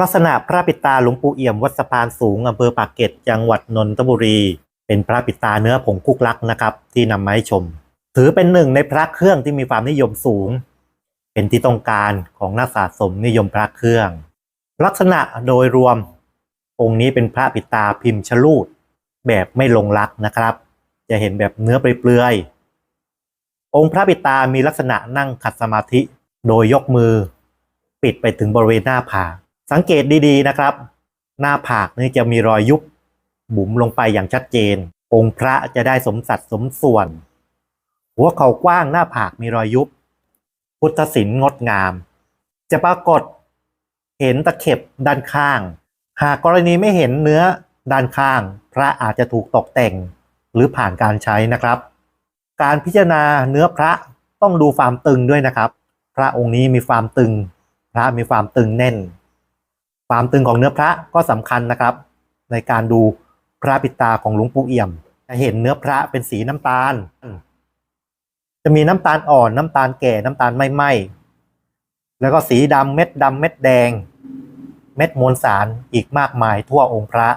ลักษณะพระปิตาหลวงปู่เอี่ยมวัดสะพานสูงอำเภอปากเกร็ดจังหวัดนนทบุรี เป็นพระปิตาเนื้อผงคุกลักนะครับ ที่นำมาให้ชม ถือเป็นหนึ่งในพระเครื่องที่มีความนิยมสูง เป็นที่ต้องการของนักสะสมนิยมพระเครื่อง ลักษณะโดยรวม องค์นี้เป็นพระปิตาพิมพ์ชลูดแบบไม่ลงลักนะครับ จะเห็นแบบเนื้อเปลือยองค์พระปิตามีลักษณะนั่งขัดสมาธิ โดยยกมือ ปิดไปถึงบริเวณหน้าผาก สังเกตดีๆนะครับ หน้าผากนี่จะมีรอยยุบบุ๋มลงไปอย่างชัดเจน องค์พระจะได้สมสัดสมส่วน หัวเข่ากว้างหน้าผากมีรอยยุบ พุทธศิลป์งดงาม จะปรากฏเห็นตะเข็บด้านข้าง หากกรณีไม่เห็นเนื้อด้านข้าง พระอาจจะถูกตกแต่งหรือผ่านการใช้นะครับ การพิจารณาเนื้อพระต้องดูความตึงด้วยนะครับ พระองค์นี้มีความตึง พระมีความตึงแน่น ความตึงของเนื้อพระก็สำคัญนะครับ ในการดูพระปิตาของหลวงปู่เอี่ยม จะเห็นเนื้อพระเป็นสีน้ำตาล จะมีน้ำตาลอ่อน น้ำตาลแก่น้ำตาลไม่ไหม้แล้วก็สีดำเม็ดดำเม็ดแดง เม็ดมวลสารอีกมากมายทั่วองค์พระ